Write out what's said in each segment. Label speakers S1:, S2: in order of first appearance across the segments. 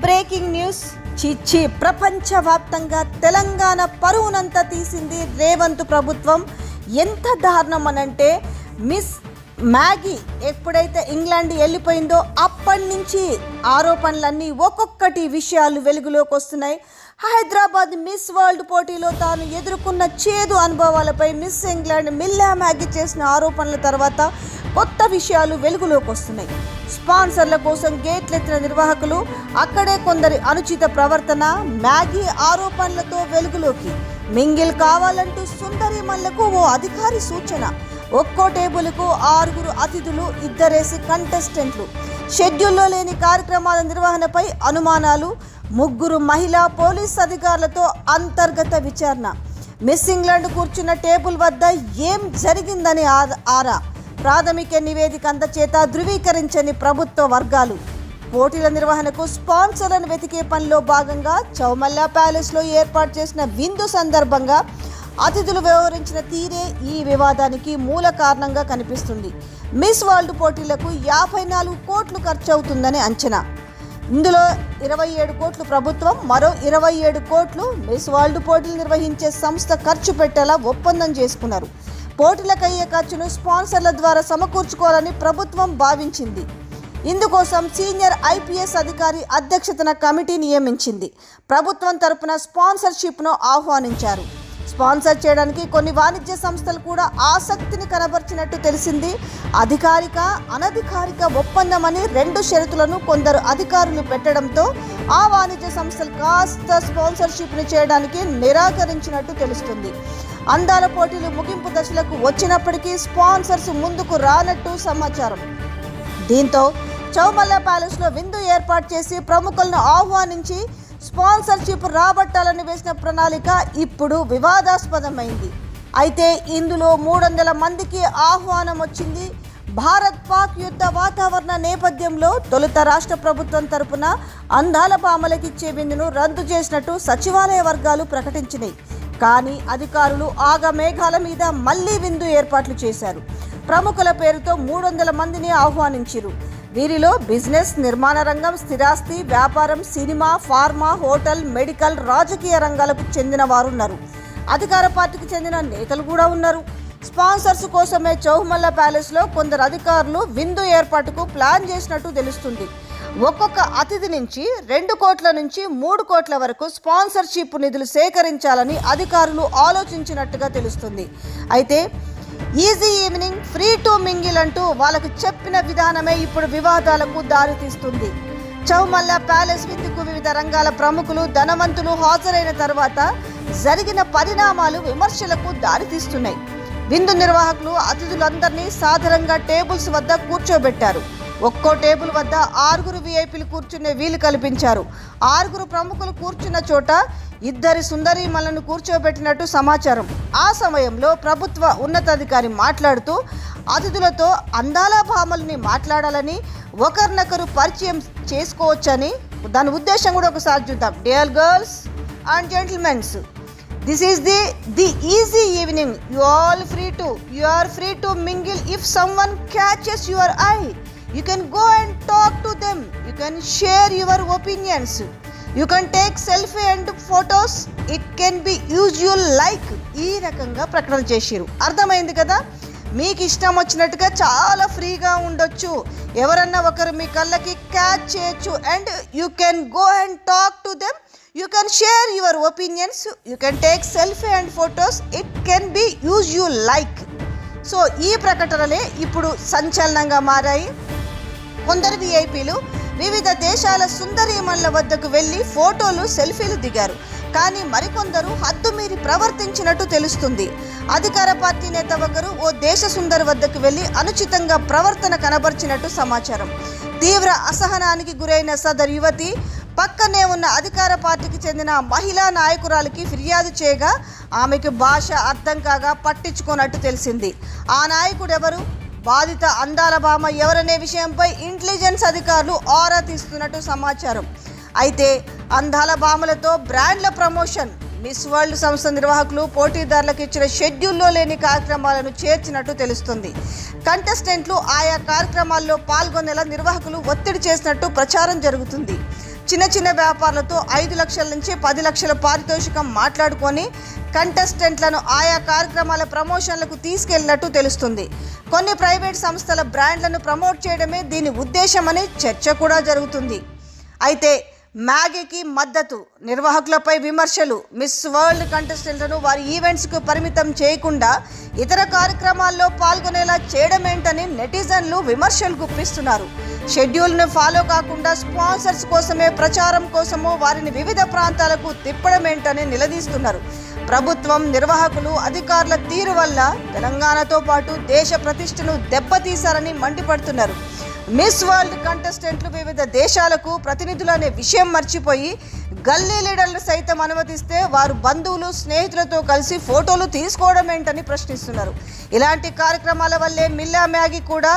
S1: Breaking news. చిచ్చి ప్రపంచవ్యాప్తంగా తెలంగాణ పరువునంతా తీసింది రేవంత్ ప్రభుత్వం. ఎంత దారుణం అనంటే మిస్ మ్యాగీ ఎప్పుడైతే ఇంగ్లాండ్ వెళ్ళిపోయిందో అప్పటి నుంచి ఆరోపణలన్నీ ఒక్కొక్కటి విషయాలు వెలుగులోకి వస్తున్నాయి. హైదరాబాద్ మిస్ వరల్డ్ పోటీలో తాను ఎదుర్కొన్న చేదు అనుభవాలపై మిస్ ఇంగ్లాండ్ మిల్లా మ్యాగీ చేసిన ఆరోపణల తర్వాత కొత్త విషయాలు వెలుగులోకి వస్తున్నాయి. స్పాన్సర్ల కోసం గేట్లెత్తిన నిర్వాహకులు అక్కడే కొందరి అనుచిత ప్రవర్తన మ్యాగీ ఆరోపణలతో వెలుగులోకి. మింగిల్ కావాలంటూ సుందరి మల్లకు ఓ అధికారి సూచన. ఒక్కో టేబుల్కు ఆరుగురు అతిథులు ఇద్దరేసి కంటెస్టెంట్లు. షెడ్యూల్లో లేని కార్యక్రమాల నిర్వహణపై అనుమానాలు ముగ్గురు మహిళా పోలీస్ అధికారులతో అంతర్గత విచారణ. మిస్ ఇంగ్లాండ్ కూర్చున్న టేబుల్ వద్ద ఏం జరిగిందని ఆ- ఆరా. ప్రాథమిక నివేదిక అందచేత ధృవీకరించని ప్రభుత్వ వర్గాలు. పోటీల నిర్వహణకు స్పాన్సర్లను వెతికే పనిలో భాగంగా చౌమల్లా ప్యాలెస్లో ఏర్పాటు చేసిన విందు సందర్భంగా అతిథులు వ్యవహరించిన తీరే ఈ వివాదానికి మూల కారణంగా కనిపిస్తుంది. మిస్ వరల్డ్ పోటీలకు యాభై నాలుగు కోట్లు ఖర్చు అవుతుందని అంచనా. ఇందులో ఇరవై ఏడు కోట్లు ప్రభుత్వం మరో ఇరవై ఏడు కోట్లు మిస్ వరల్డ్ పోటీలు నిర్వహించే సంస్థ ఖర్చు పెట్టేలా ఒప్పందం చేసుకున్నారు. పోటీలకు అయ్యే ఖర్చును స్పాన్సర్ల ద్వారా సమకూర్చుకోవాలని ప్రభుత్వం భావించింది. ఇందుకోసం సీనియర్ ఐపీఎస్ అధికారి అధ్యక్షతన కమిటీ నియమించింది. ప్రభుత్వం తరపున స్పాన్సర్షిప్ను ఆహ్వానించారు. స్పాన్సర్ చేయడానికి కొన్ని వాణిజ్య సంస్థలు కూడా ఆసక్తిని కనబర్చినట్టు తెలిసింది. అధికారిక అనధికారిక ఒప్పందమని రెండు షరతులను కొందరు అధికారులు పెట్టడంతో ఆ వాణిజ్య సంస్థలు కాస్త స్పాన్సర్షిప్ని చేయడానికి నిరాకరించినట్టు తెలుస్తుంది. అందాల పోటీలు ముగింపు దశలకు వచ్చినప్పటికీ స్పాన్సర్స్ ముందుకు రానట్టు సమాచారం. దీంతో చౌమల్ల ప్యాలెస్లో విందు ఏర్పాటు చేసి ప్రముఖులను ఆహ్వానించి స్పాన్సర్షిప్ రాబట్టాలని వేసిన ప్రణాళిక ఇప్పుడు వివాదాస్పదమైంది. అయితే ఇందులో మూడు వందల మందికి ఆహ్వానం వచ్చింది. భారత్ పాక్ యుద్ధ వాతావరణ నేపథ్యంలో తొలుత రాష్ట్ర ప్రభుత్వం తరపున అందాల పామలకిచ్చే విందును రద్దు చేసినట్టు సచివాలయ వర్గాలు ప్రకటించినాయి. కానీ అధికారులు ఆగమేఘాల మీద మళ్ళీ విందు ఏర్పాట్లు చేశారు. ప్రముఖుల పేరుతో మూడు వందల మందిని ఆహ్వానించారు వీరిలో బిజినెస్ నిర్మాణ రంగం స్థిరాస్తి వ్యాపారం సినిమా ఫార్మా హోటల్ మెడికల్ రాజకీయ రంగాలకు చెందిన వారు ఉన్నారు అధికార పార్టీకి చెందిన నేతలు కూడా ఉన్నారు. స్పాన్సర్స్ కోసమే చౌహమల్ల ప్యాలెస్లో కొందరు అధికారులు విందు ఏర్పాటుకు ప్లాన్ చేసినట్టు తెలుస్తుంది. ఒక్కొక్క అతిథి నుంచి రెండు కోట్ల నుంచి మూడు కోట్ల వరకు స్పాన్సర్షిప్ నిధులు సేకరించాలని అధికారులు ఆలోచించినట్టుగా తెలుస్తుంది. అయితే easy evening free to mingle అంటూ వాళ్ళకు చెప్పిన విధానమే ఇప్పుడు వివాదాలకు దారితీస్తుంది. చౌమల్ల ప్యాలెస్ విందుకు వివిధ రంగాల ప్రముఖులు ధనవంతులు హాజరైన తర్వాత జరిగిన పరిణామాలు విమర్శలకు దారితీస్తున్నాయి. విందు నిర్వాహకులు అతిథులందరినీ సాధారణంగా టేబుల్స్ వద్ద కూర్చోబెట్టారు. ఒక్కో టేబుల్ వద్ద ఆరుగురు విఐపీలు కూర్చునే వీలు కల్పించారు. ఆరుగురు ప్రముఖులు కూర్చున్న చోట ఇద్దరి సుందరీమలను కూర్చోబెట్టినట్టు సమాచారం. ఆ సమయంలో ప్రభుత్వ ఉన్నతాధికారి మాట్లాడుతూ అతిథులతో అందాల భామల్ని మాట్లాడాలని ఒకరినొకరు పరిచయం చేసుకోవచ్చని దాని ఉద్దేశం కూడా ఒకసారి చూద్దాం. Dear girls and gentlemens this is the the easy evening you all free to you are free to mingle if someone catches your eye you can go and talk to them you can share your opinions you can take selfie and photos it can be use like ఈ రకంగా ప్రకటన చేసిరు అర్థమైంది కదా? మీకు ఇష్టం వచ్చినట్టుగా చాలా ఫ్రీగా ఉండొచ్చు. ఎవరన్నా ఒకరు మీ కళ్ళకి క్యాచ్ చేయొచ్చు. And you can go and talk to them you can share your opinions you can take selfie and photos it can be use you like so ఈ ప్రకటనలే ఇప్పుడు సంచలనంగా మారాయి. కొందరు విఐపీలు వివిధ దేశాల సుందరీమణుల వద్దకు వెళ్ళి ఫోటోలు సెల్ఫీలు దిగారు. కానీ మరికొందరు హద్దుమీరి ప్రవర్తించినట్టు తెలుస్తుంది. అధికార పార్టీ నేత ఒకరు ఓ దేశ సుందరి వద్దకు వెళ్ళి అనుచితంగా ప్రవర్తన కనబర్చినట్టు సమాచారం. తీవ్ర అసహనానికి గురైన సదర్ యువతి పక్కనే ఉన్న అధికార పార్టీకి చెందిన మహిళా నాయకురాలికి ఫిర్యాదు చేయగా ఆమెకు భాష అర్థం కాగా పట్టించుకోనట్టు తెలిసింది. ఆ నాయకుడు ఎవరు బాధిత అందాల భామ ఎవరనే విషయంపై ఇంటెలిజెన్స్ అధికారులు ఆరా తీస్తున్నట్టు సమాచారం. అయితే అందాల భామలతో బ్రాండ్ల ప్రమోషన్ మిస్ వరల్డ్ సంస్థ నిర్వాహకులు పోటీదారులకు ఇచ్చిన షెడ్యూల్లో లేని కార్యక్రమాలను చేర్చినట్టు తెలుస్తుంది. కంటెస్టెంట్లు ఆయా కార్యక్రమాల్లో పాల్గొనేలా నిర్వాహకులు ఒత్తిడి చేసినట్టు ప్రచారం జరుగుతుంది. చిన్న చిన్న వ్యాపారులతో ఐదు లక్షల నుంచి పది లక్షల పారితోషికం మాట్లాడుకొని కంటెస్టెంట్లను ఆయా కార్యక్రమాల ప్రమోషన్లకు తీసుకెళ్ళినట్టు తెలుస్తుంది. కొన్ని ప్రైవేట్ సంస్థల బ్రాండ్లను ప్రమోట్ చేయడమే దీని ఉద్దేశమని చర్చ కూడా జరుగుతుంది. అయితే మ్యాగీకి మద్దతు. నిర్వాహకులపై విమర్శలు. మిస్ వరల్డ్ కంటెస్టెంట్లను వారి ఈవెంట్స్కు పరిమితం చేయకుండా ఇతర కార్యక్రమాల్లో పాల్గొనేలా చేయడమేంటని నెటిజన్లు విమర్శలు గుప్పిస్తున్నారు. షెడ్యూల్ను ఫాలో కాకుండా స్పాన్సర్స్ కోసమే ప్రచారం కోసమో వారిని వివిధ ప్రాంతాలకు తిప్పడమేంటని నిలదీస్తున్నారు. ప్రభుత్వం నిర్వాహకులు అధికారుల తీరు వల్ల తెలంగాణతో పాటు దేశ ప్రతిష్టను దెబ్బతీశారని మండిపడుతున్నారు. మిస్ వరల్డ్ కంటెస్టెంట్లు వివిధ దేశాలకు ప్రతినిధులు అనే విషయం మర్చిపోయి గల్లీ లీడర్లు సైతం అనుమతిస్తే వారు బంధువులు స్నేహితులతో కలిసి ఫోటోలు తీసుకోవడం ఏంటని ప్రశ్నిస్తున్నారు. ఇలాంటి కార్యక్రమాల వల్లే మిల్లా మ్యాగీ కూడా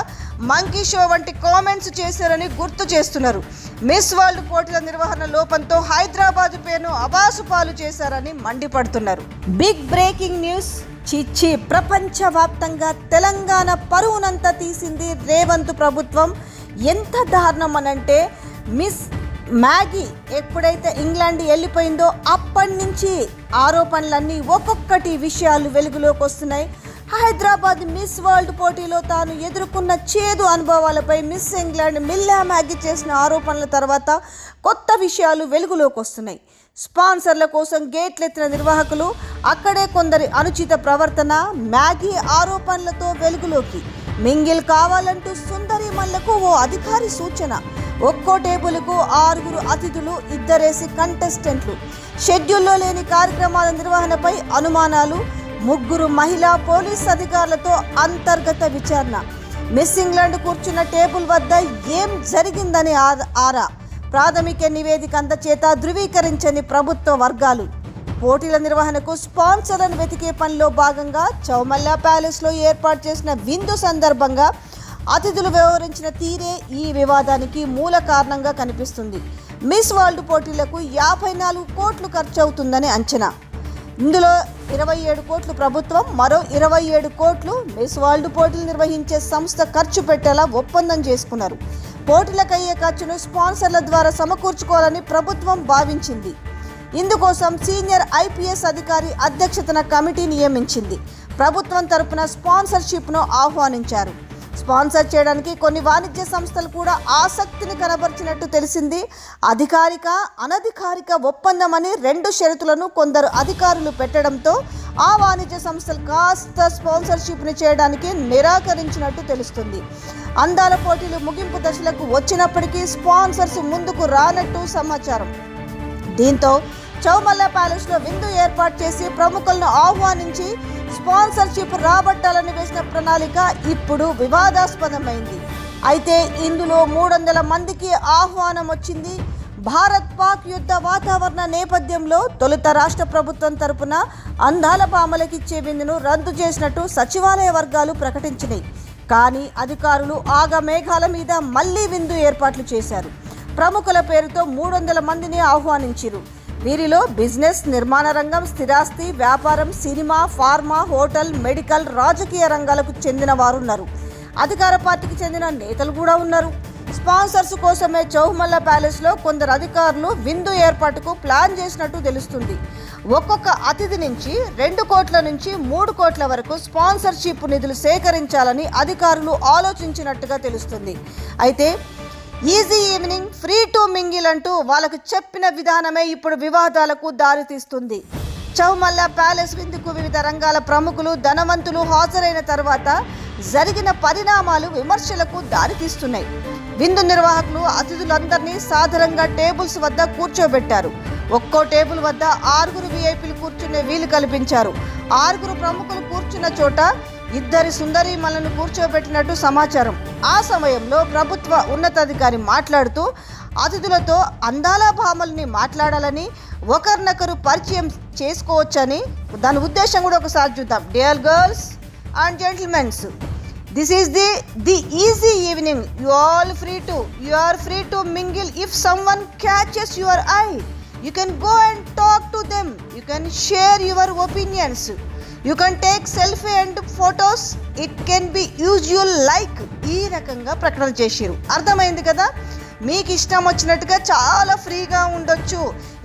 S1: మంకీ షో వంటి కామెంట్స్ చేశారని గుర్తు చేస్తున్నారు. మిస్ వరల్డ్ పోటీల నిర్వహణ లోపంతో హైదరాబాద్ పేరును అబాసు పాలు చేశారని మండిపడుతున్నారు. Big breaking news. చిచ్చి ప్రపంచవ్యాప్తంగా తెలంగాణ పరువునంతా తీసింది రేవంత్ ప్రభుత్వం. ఎంత దారుణం అనంటే మిస్ మ్యాగీ ఎప్పుడైతే ఇంగ్లాండ్ వెళ్ళిపోయిందో అప్పటి నుంచి ఆరోపణలన్నీ ఒక్కొక్కటి విషయాలు వెలుగులోకి వస్తున్నాయి. హైదరాబాద్ మిస్ వరల్డ్ పోటీలో తాను ఎదుర్కొన్న చేదు అనుభవాలపై మిస్ ఇంగ్లాండ్ మిల్లా మ్యాగీ చేసిన ఆరోపణల తర్వాత కొత్త విషయాలు వెలుగులోకి వస్తున్నాయి. స్పాన్సర్ల కోసం గేట్లెత్తిన నిర్వాహకులు అక్కడే కొందరి అనుచిత ప్రవర్తన మ్యాగీ ఆరోపణలతో వెలుగులోకి. మింగిల్ కావాలంటూ సుందరి మల్లకు ఓ అధికారి సూచన. ఒక్కో టేబుల్కు ఆరుగురు అతిథులు ఇద్దరేసి కంటెస్టెంట్లు. షెడ్యూల్లో లేని కార్యక్రమాల నిర్వహణపై అనుమానాలు ముగ్గురు మహిళా పోలీస్ అధికారులతో అంతర్గత విచారణ. మిస్ ఇంగ్లాండ్ కూర్చున్న టేబుల్ వద్ద ఏం జరిగిందని ఆ- ఆరా. ప్రాథమిక నివేదిక అందచేత ధృవీకరించని ప్రభుత్వ వర్గాలు. పోటీల నిర్వహణకు స్పాన్సర్లను వెతికే పనిలో భాగంగా చౌమల్లా ప్యాలెస్లో ఏర్పాటు చేసిన విందు సందర్భంగా అతిథులు వ్యవహరించిన తీరే ఈ వివాదానికి మూల కారణంగా కనిపిస్తుంది. మిస్ వరల్డ్ పోటీలకు యాభై నాలుగు కోట్లు ఖర్చు అవుతుందని అంచనా. ఇందులో ఇరవై ఏడు కోట్లు ప్రభుత్వం మరో ఇరవై ఏడు కోట్లు మిస్ వరల్డ్ పోటీలు నిర్వహించే సంస్థ ఖర్చు పెట్టేలా ఒప్పందం చేసుకున్నారు. పోటీలకు అయ్యే ఖర్చును స్పాన్సర్ల ద్వారా సమకూర్చుకోవాలని ప్రభుత్వం భావించింది. ఇందుకోసం సీనియర్ ఐపీఎస్ అధికారి అధ్యక్షతన కమిటీ నియమించింది. ప్రభుత్వం తరపున స్పాన్సర్షిప్ను ఆహ్వానించారు. స్పాన్సర్ చేయడానికి కొన్ని వాణిజ్య సంస్థలు కూడా ఆసక్తిని కనబరిచినట్టు తెలిసింది. అధికారిక అనధికారిక ఒప్పందం అని రెండు షరతులను కొందరు అధికారులు పెట్టడంతో ఆ వాణిజ్య సంస్థలు కాస్త స్పాన్సర్షిప్ని చేయడానికి నిరాకరించినట్టు తెలుస్తుంది. అందాల పోటీలు ముగింపు దశలకు వచ్చినప్పటికీ స్పాన్సర్స్ ముందుకు రానట్టు సమాచారం. దీంతో చౌమల్ల ప్యాలెస్లో విందు ఏర్పాటు చేసి ప్రముఖులను ఆహ్వానించి స్పాన్సర్షిప్ రాబట్టాలని వేసిన ప్రణాళిక ఇప్పుడు వివాదాస్పదమైంది. అయితే ఇందులో మూడు వందల మందికి ఆహ్వానం వచ్చింది. భారత్ పాక్ యుద్ధ వాతావరణ నేపథ్యంలో తొలుత రాష్ట్ర ప్రభుత్వం తరపున అందాల పామలకిచ్చే విందును రద్దు చేసినట్టు సచివాలయ వర్గాలు ప్రకటించినాయి. కానీ అధికారులు ఆగ మేఘాల మీద మళ్ళీ విందు ఏర్పాట్లు చేశారు. ప్రముఖుల పేరుతో మూడు వందల మందిని ఆహ్వానించారు వీరిలో బిజినెస్ నిర్మాణ రంగం స్థిరాస్తి వ్యాపారం సినిమా ఫార్మా హోటల్ మెడికల్ రాజకీయ రంగాలకు చెందిన వారు ఉన్నారు అధికార పార్టీకి చెందిన నేతలు కూడా ఉన్నారు. స్పాన్సర్స్ కోసమే చౌహమల్ల ప్యాలెస్లో కొందరు అధికారులు విందు ఏర్పాటుకు ప్లాన్ చేసినట్టు తెలుస్తుంది. ఒక్కొక్క అతిథి నుంచి రెండు కోట్ల నుంచి మూడు కోట్ల వరకు స్పాన్సర్షిప్ నిధులు సేకరించాలని అధికారులు ఆలోచించినట్టుగా తెలుస్తుంది. అయితే easy evening free to mingle అంటూ వాళ్ళకు చెప్పిన విధానమే ఇప్పుడు వివాదాలకు దారితీస్తుంది. చౌమల్ల ప్యాలెస్ విందుకు వివిధ రంగాల ప్రముఖులు ధనవంతులు హాజరైన తర్వాత జరిగిన పరిణామాలు విమర్శలకు దారితీస్తున్నాయి. విందు నిర్వాహకులు అతిథులందరినీ సాధారణంగా టేబుల్స్ వద్ద కూర్చోబెట్టారు. ఒక్కో టేబుల్ వద్ద ఆరుగురు విఐపీలు కూర్చునే వీలు కల్పించారు. ఆరుగురు ప్రముఖులు కూర్చున్న చోట ఇద్దరి సుందరీమణులను కూర్చోబెట్టినట్టు సమాచారం. ఆ సమయంలో ప్రభుత్వ ఉన్నతాధికారి మాట్లాడుతూ అతిథులతో అందాల భామల్ని మాట్లాడాలని ఒకరినొకరు పరిచయం చేసుకోవచ్చని దాని ఉద్దేశం కూడా ఒకసారి చూద్దాం. Dear girls and gentlemens this is the the easy evening you all free to you are free to mingle if someone catches your eye you can go and talk to them you can share your opinions you can take selfie and photos it can be usual like ఈ రకంగా ప్రకటన చేసిరు అర్థమైంది కదా? మీకు ఇష్టం వచ్చినట్టుగా చాలా ఫ్రీగా ఉండొచ్చు.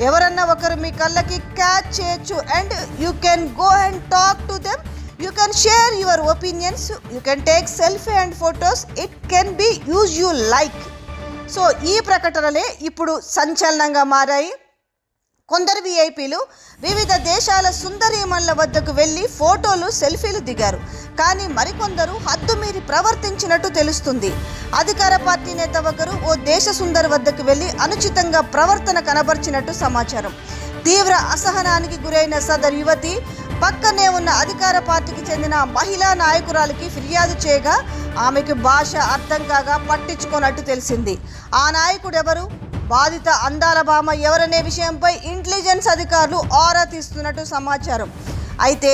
S1: ఎవరన్నా ఒకరు మీ కళ్ళకి క్యాచ్ చేయొచ్చు. And you can go and talk to them you can share your opinions you can take selfie and photos it can be use you like so ఈ ప్రకటనలే ఇప్పుడు సంచలనంగా మారాయి. కొందరు విఐపీలు వివిధ దేశాల సుందరీమణుల వద్దకు వెళ్ళి ఫోటోలు సెల్ఫీలు దిగారు. కానీ మరికొందరు హద్దు మీరి ప్రవర్తించినట్టు తెలుస్తుంది. అధికార పార్టీ నేత ఒకరు ఓ దేశ సుందరి వద్దకు వెళ్ళి అనుచితంగా ప్రవర్తన కనబర్చినట్టు సమాచారం. తీవ్ర అసహనానికి గురైన సదరు యువతి పక్కనే ఉన్న అధికార పార్టీకి చెందిన మహిళా నాయకురాలికి ఫిర్యాదు చేయగా ఆమెకు భాష అర్థం కాగా పట్టించుకోనట్టు తెలిసింది. ఆ నాయకుడు ఎవరు బాధిత అందాల భామ ఎవరనే విషయంపై ఇంటెలిజెన్స్ అధికారులు ఆరా తీస్తున్నట్టు సమాచారం. అయితే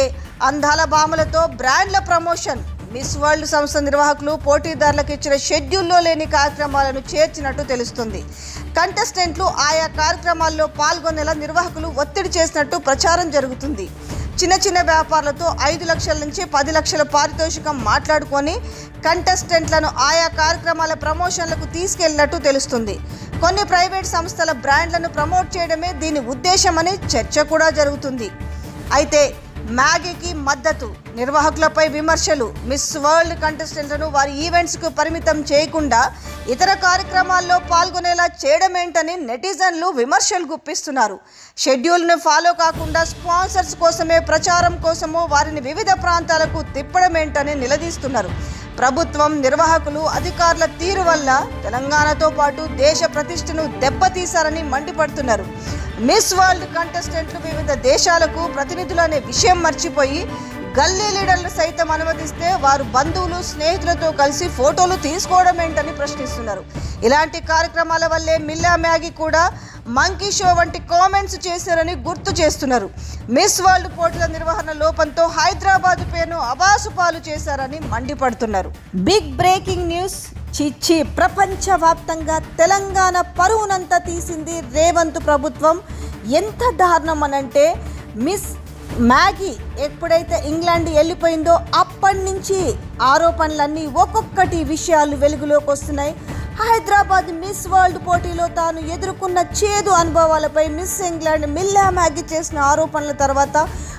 S1: అందాల భామలతో బ్రాండ్ల ప్రమోషన్ మిస్ వరల్డ్ సంస్థ నిర్వాహకులు పోటీదారులకు ఇచ్చిన షెడ్యూల్లో లేని కార్యక్రమాలను చేర్చినట్టు తెలుస్తుంది. కంటెస్టెంట్లు ఆయా కార్యక్రమాల్లో పాల్గొనేలా నిర్వాహకులు ఒత్తిడి చేసినట్టు ప్రచారం జరుగుతుంది. చిన్న చిన్న వ్యాపారులతో ఐదు లక్షల నుంచి పది లక్షల పారితోషికం మాట్లాడుకొని కంటెస్టెంట్లను ఆయా కార్యక్రమాల ప్రమోషన్లకు తీసుకెళ్ళినట్టు తెలుస్తుంది. కొన్ని ప్రైవేట్ సంస్థల బ్రాండ్లను ప్రమోట్ చేయడమే దీని ఉద్దేశమని చర్చ కూడా జరుగుతుంది. అయితే మ్యాగీకి మద్దతు నిర్వాహకులపై విమర్శలు మిస్ వరల్డ్ కంటెస్టెంట్లను వారి ఈవెంట్స్కు పరిమితం చేయకుండా ఇతర కార్యక్రమాల్లో పాల్గొనేలా చేయడమేంటని నెటిజన్లు విమర్శలు గుప్పిస్తున్నారు. షెడ్యూల్ను ఫాలో కాకుండా స్పాన్సర్స్ కోసమే ప్రచారం కోసమో వారిని వివిధ ప్రాంతాలకు తిప్పడమేంటని నిలదీస్తున్నారు. ప్రభుత్వం నిర్వాహకులు అధికారుల తీరు వల్ల తెలంగాణతో పాటు దేశ ప్రతిష్టను దెబ్బతీశారని మండిపడుతున్నారు. మిస్ వరల్డ్ కంటెస్టెంట్లు వివిధ దేశాలకు ప్రతినిధులు అనే విషయం మర్చిపోయి గల్లీ లీడర్లు సైతం అనుమతిస్తే వారు బంధువులు స్నేహితులతో కలిసి ఫోటోలు తీసుకోవడం ఏంటని ప్రశ్నిస్తున్నారు. ఇలాంటి కార్యక్రమాల వల్లే మిల్లా మ్యాగీ కూడా మంకీ షో వంటి కామెంట్స్ చేశారని గుర్తు చేస్తున్నారు. మిస్ వరల్డ్ పోటీల నిర్వహణ లోపంతో హైదరాబాద్ పేరును అబాసు పాలు చేశారని మండిపడుతున్నారు. Big breaking news. చిచ్చి ప్రపంచవ్యాప్తంగా తెలంగాణ పరువునంతా తీసింది రేవంత్ ప్రభుత్వం. ఎంత దారుణం అనంటే మిస్ మ్యాగీ ఎప్పుడైతే ఇంగ్లాండ్ వెళ్ళిపోయిందో అప్పటి నుంచి ఆరోపణలన్నీ ఒక్కొక్కటి విషయాలు వెలుగులోకి వస్తున్నాయి. హైదరాబాద్ మిస్ వరల్డ్ పోటీలో తాను ఎదుర్కొన్న చేదు అనుభవాలపై మిస్ ఇంగ్లాండ్ మిల్లా మ్యాగీ చేసిన ఆరోపణల తర్వాత